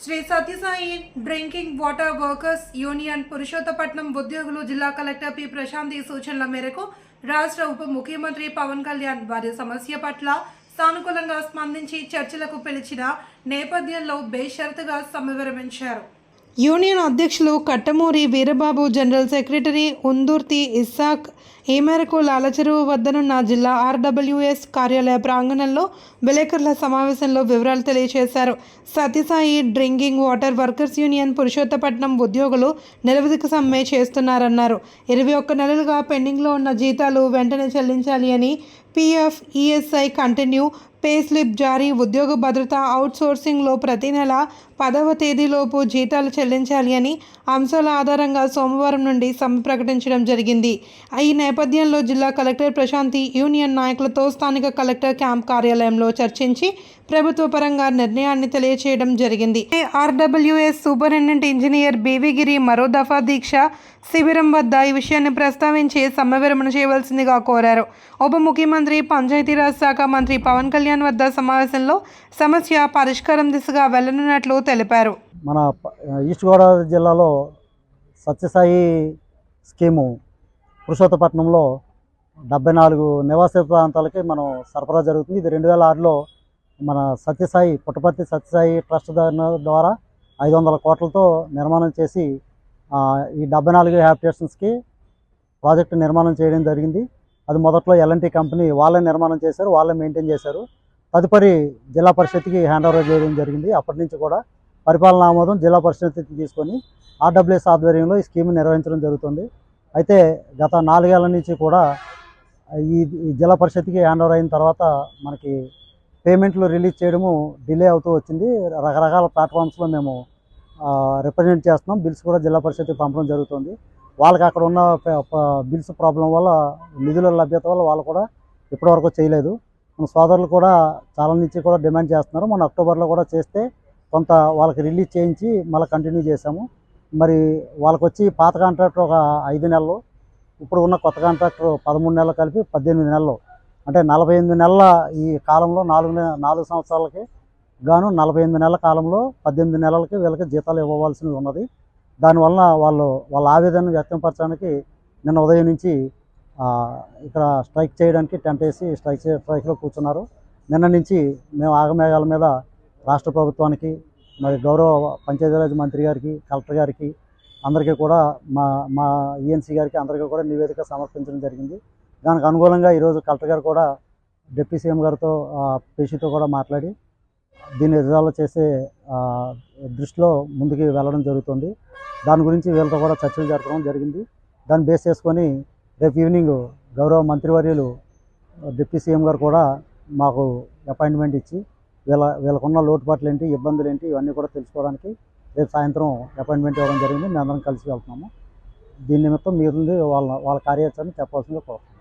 Shri Sathyasai drinking water workers union Purushottapatnam ఉద్యోగులు జిల్లా collector P. Prashanti సూచనల మేరకు రాష్ట్ర ఉప ముఖ్యమంత్రి పవన్ కళ్యాణ్ వారి సమస్య పట్ల సానుకూలంగా స్పందించి చర్చలకు పిలిచిన నేపథ్యంలో బేషరతుగా సమావేశించారు యూనియన్ అధ్యక్షులు Kattamuri Veerababu general secretary Undurthi Isaac. ఈ మేరకు లాలచెరువు వద్దనున్న జిల్లా ఆర్డబ్ల్యూఎస్ కార్యాలయ ప్రాంగణంలో విలేకరుల సమావేశంలో వివరాలు తెలియజేశారు. Sathyasai drinking water workers union Purushottapatnam ఉద్యోగులు నిరవధిక సమ్మె చేస్తున్నారన్నారు. ఇరవై ఒక్క నెలలుగా పెండింగ్లో ఉన్న జీతాలు వెంటనే చెల్లించాలి అని PF ESI continue pay slip జారీ ఉద్యోగ భద్రత అవుట్సోర్సింగ్లో ప్రతి నెల పదవ తేదీలోపు జీతాలు చెల్లించాలి అని అంశాల ఆధారంగా సోమవారం నుండి సమ్మె ప్రకటించడం జరిగింది. ఈ నేపథ్యంలో జిల్లా కలెక్టర్ ప్రశాంతి యూనియన్ నాయకులతో స్థానిక కలెక్టర్ క్యాంప్ కార్యాలయంలో చర్చించి ప్రభుత్వ పరంగా నిర్ణయాన్ని తెలియచేయడం జరిగింది. ఆర్డబ్ల్యూఎస్ సూపరింటెండెంట్ ఇంజనీర్ బీవిగిరి మరో దఫా దీక్ష శిబిరం వద్ద ఈ విషయాన్ని ప్రస్తావించి సమ్మె విరమణ చేయవలసిందిగా కోరారు. ఉప ముఖ్యమంత్రి పంచాయతీరాజ్ శాఖ మంత్రి పవన్ కళ్యాణ్ వద్ద సమావేశంలో సమస్య పరిష్కారం దిశగా వెళ్ళనున్నట్లు తెలిపారు. మన ఈస్ట్ గోదావరి జిల్లాలో సత్యసాయి స్కీము పురుషోత్తపట్నంలో డెబ్బై నాలుగు నివాస ప్రాంతాలకి మనం సరఫరా జరుగుతుంది. ఇది రెండు వేల ఆరులో మన సత్యసాయి పుట్టపర్తి సత్యసాయి ట్రస్ట్ ద్వారా ఐదు వందల కోట్లతో నిర్మాణం చేసి ఈ డెబ్బై నాలుగు హ్యాబిటేషన్స్కి ప్రాజెక్టు నిర్మాణం చేయడం జరిగింది. అది మొదట్లో ఎల్ఎన్టీ కంపెనీ వాళ్ళే నిర్మాణం చేశారు వాళ్ళే మెయింటైన్ చేశారు. తదుపరి జిల్లా పరిషత్కి హ్యాండ్ ఓవర్ చేయడం జరిగింది. అప్పటి నుంచి కూడా పరిపాలన ఆమోదం జిల్లా పరిషత్కి తీసుకొని ఆర్డబ్ల్యూఎస్ ఆధ్వర్యంలో ఈ స్కీమ్ నిర్వహించడం జరుగుతుంది. అయితే గత నాలుగేళ్ళ నుంచి కూడా ఈ ఈ జిల్లా పరిషత్కి హ్యాండ్ ఓవర్ అయిన తర్వాత మనకి పేమెంట్లు రిలీజ్ చేయడము డిలే అవుతూ వచ్చింది. రకరకాల ప్లాట్ఫామ్స్లో మేము రిప్రజెంట్ చేస్తున్నాం. బిల్స్ కూడా జిల్లా పరిషత్కి పంపడం జరుగుతుంది. వాళ్ళకి అక్కడ ఉన్న బిల్స్ ప్రాబ్లం వల్ల నిధుల లభ్యత వల్ల వాళ్ళు కూడా ఇప్పటివరకు చేయలేదు. మన సోదరులు కూడా చాలా నుంచి కూడా డిమాండ్ చేస్తున్నారు. మన అక్టోబర్లో కూడా చేస్తే కొంత వాళ్ళకి రిలీజ్ చేయించి మళ్ళీ కంటిన్యూ చేసాము మరి వాళ్ళకి వచ్చి పాత కాంట్రాక్టర్ ఒక ఐదు నెలలు ఇప్పుడు ఉన్న కొత్త కాంట్రాక్టర్ పదమూడు నెలలు కలిపి పద్దెనిమిది నెలలు. అంటే నలభై ఎనిమిది నెలల ఈ కాలంలో నాలుగు నాలుగు సంవత్సరాలకి గాను నలభై ఎనిమిది నెలల కాలంలో పద్దెనిమిది నెలలకి వీళ్ళకి జీతాలు ఇవ్వవలసి ఉన్నది. దానివల్ల వాళ్ళు వాళ్ళ ఆవేదనను వ్యక్తపరచడానికి నిన్న ఉదయం నుంచి ఇక్కడ స్ట్రైక్ చేయడానికి టెంట్ వేసి స్ట్రైక్ చే స్ట్రైక్లో కూర్చున్నారు. నిన్న నుంచి మేము ఆగమేఘాల మీద రాష్ట్ర ప్రభుత్వానికి మరి గౌరవ పంచాయతీరాజ్ మంత్రి గారికి కలెక్టర్ గారికి అందరికీ కూడా మా మా ఈఎన్సీ గారికి అందరికీ కూడా నివేదిక సమర్పించడం జరిగింది. దానికి అనుగుణంగా ఈరోజు కలెక్టర్ గారు కూడా డిప్యూటీ సీఎం గారితో పేషీతో కూడా మాట్లాడి దీన్ని రిజాల్వ్ చేసే దృష్టిలో ముందుకు వెళ్ళడం జరుగుతుంది. దాని గురించి వీళ్ళతో కూడా చర్చలు జరపడం జరిగింది. దాన్ని బేస్ చేసుకొని రేపు ఈవినింగ్ గౌరవ మంత్రివర్యులు డిప్యూటీ సీఎం గారు కూడా మాకు అపాయింట్మెంట్ ఇచ్చి వీళ్ళ వీళ్ళకున్న లోటుపాట్లు ఏంటి ఇబ్బందులు ఏంటి ఇవన్నీ కూడా తెలుసుకోవడానికి రేపు సాయంత్రం అపాయింట్మెంట్ ఇవ్వడం జరిగింది. మేము అందరం కలిసి వెళ్తున్నాము. దీని నిమిత్తం మీరు వాళ్ళ వాళ్ళ కార్యాచరణ చెప్పాల్సిందిగా కోరుతున్నాం.